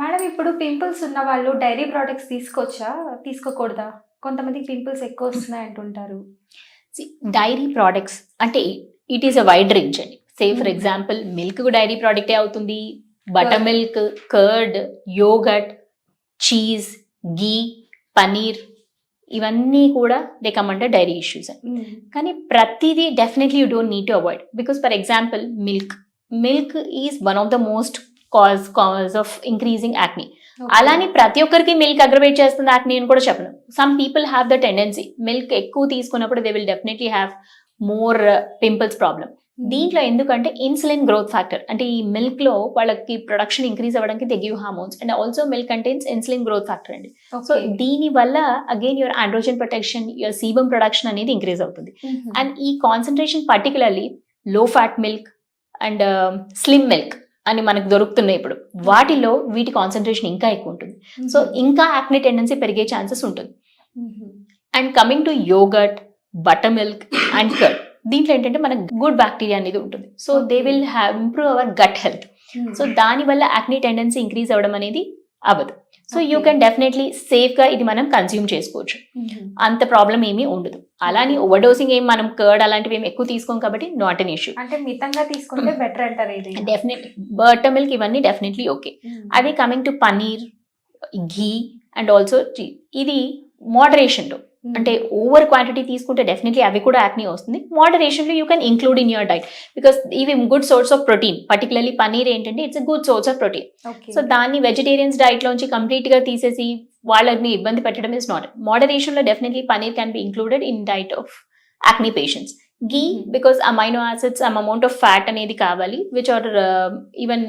Madam ఇప్పుడు pimples ఉన్న వాళ్ళు డైరీ ప్రోడక్ట్స్ తీసుకోవచ్చా? తీసుకోకూడదా? కొంతమందికి పింపుల్స్ ఎక్కువ వస్తున్నాయి అంటుంటారు. డైరీ ప్రోడక్ట్స్ అంటే it is a wide range అండి. Say for. Example milk dairy ప్రోడక్టే అవుతుంది. Butter. Milk curd yogurt cheese ghee paneer ఇవన్నీ కూడా they come under dairy issues కానీ ప్రతిదీ definitely you don't need to avoid because for example milk milk is one of the most cause cause of increasing acne అలానే ప్రతి ఒక్కరికి milk aggravate చేస్తుంది యాక్ని అని కూడా చెప్పను. Some people have the tendency milk ఎక్కువ తీసుకున్నప్పుడు they will definitely have more pimples problem దీంట్లో ఎందుకంటే ఇన్సులిన్ గ్రోత్ ఫ్యాక్టర్ అంటే ఈ మిల్క్లో వాళ్ళకి ప్రొడక్షన్ ఇంక్రీజ్ అవ్వడానికి they give hormones and also milk contains insulin growth factor అండి. సో దీని వల్ల again your androgen production your sebum production అనేది ఇంక్రీజ్ అవుతుంది. అండ్ ఈ concentration particularly low fat milk and slim milk అని మనకు దొరుకుతున్నాయి ఇప్పుడు. వాటిలో వీటి కాన్సన్ట్రేషన్ ఇంకా ఎక్కువ ఉంటుంది. సో ఇంకా యాక్ని టెండెన్సీ పెరిగే ఛాన్సెస్ ఉంటుంది. And coming to yogurt butter milk and curd దీంట్లో ఏంటంటే మనకు గుడ్ బ్యాక్టీరియా అనేది ఉంటుంది. So they will have improve our gut health so దాని వల్ల యాక్ని టెండెన్సీ ఇంక్రీజ్ అవ్వడం అనేది అవ్వదు. So you. కెన్ డెఫినెట్లీ సేఫ్గా ఇది మనం కన్స్యూమ్ చేసుకోవచ్చు. అంత ప్రాబ్లం ఏమీ ఉండదు. అలానే ఓవర్ డోసింగ్ ఏం మనం కర్డ్ అలాంటివి ఏం ఎక్కువ తీసుకోం కాబట్టి నాట్ అన్ ఇష్యూ అంటే మితంగా తీసుకుంటే బెటర్ అంటారు ఇది. డెఫినెట్ బటర్ మిల్క్ ఇవన్నీ డెఫినెట్లీ ఓకే అది coming to paneer ghee and also ఇది మోడరేషన్లో అంటే ఓవర్ క్వాంటిటీ తీసుకుంటే డెఫినెట్లీ అవి కూడా యాక్నీ వస్తుంది. మోడరేషన్లో you can include in your diet because ఇవి good source of protein particularly paneer ఏంటంటే it's good source of protein so దాన్ని వెజిటేరియన్స్ డైట్ లోంచి కంప్లీట్గా తీసేసి వాళ్ళని ఇబ్బంది పెట్టడం is not మోడరేషన్లో definitely paneer can be included in diet of acne patients ghee. Because amino acids some amount of fat అనేది కావాలి which are even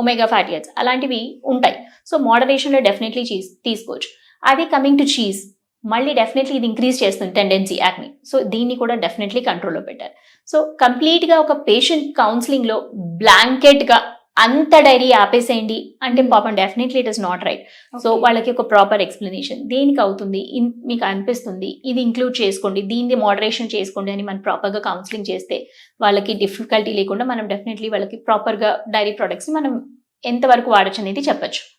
omega fatty acids అలాంటివి ఉంటాయి. సో మోడరేషన్లో డెఫినెట్లీ తీసుకోవచ్చు. అది కమింగ్ టు చీజ్ మళ్ళీ definitely ఇది increase చేస్తుంది టెండెన్సీ యాక్ని సో దీన్ని కూడా డెఫినెట్లీ కంట్రోల్లో పెట్టారు సో కంప్లీట్గా ఒక పేషెంట్ కౌన్సిలింగ్లో బ్లాంకెట్గా అంత డైరీ ఆపేసేయండి. అంటే పాపం definitely it is not right so వాళ్ళకి ఒక ప్రాపర్ ఎక్స్ప్లెనేషన్ దేనికి అవుతుంది? ఇన్- మీకు అనిపిస్తుంది? ఇది ఇంక్లూడ్ చేసుకోండి. దీన్ని మోడరేషన్ చేసుకోండి అని మనం ప్రాపర్గా కౌన్సిలింగ్ చేస్తే వాళ్ళకి డిఫికల్టీ లేకుండా మనం డెఫినెట్లీ వాళ్ళకి ప్రాపర్గా డైరీ ప్రొడక్ట్స్ మనం ఎంతవరకు వాడచ్చు అనేది చెప్పొచ్చు.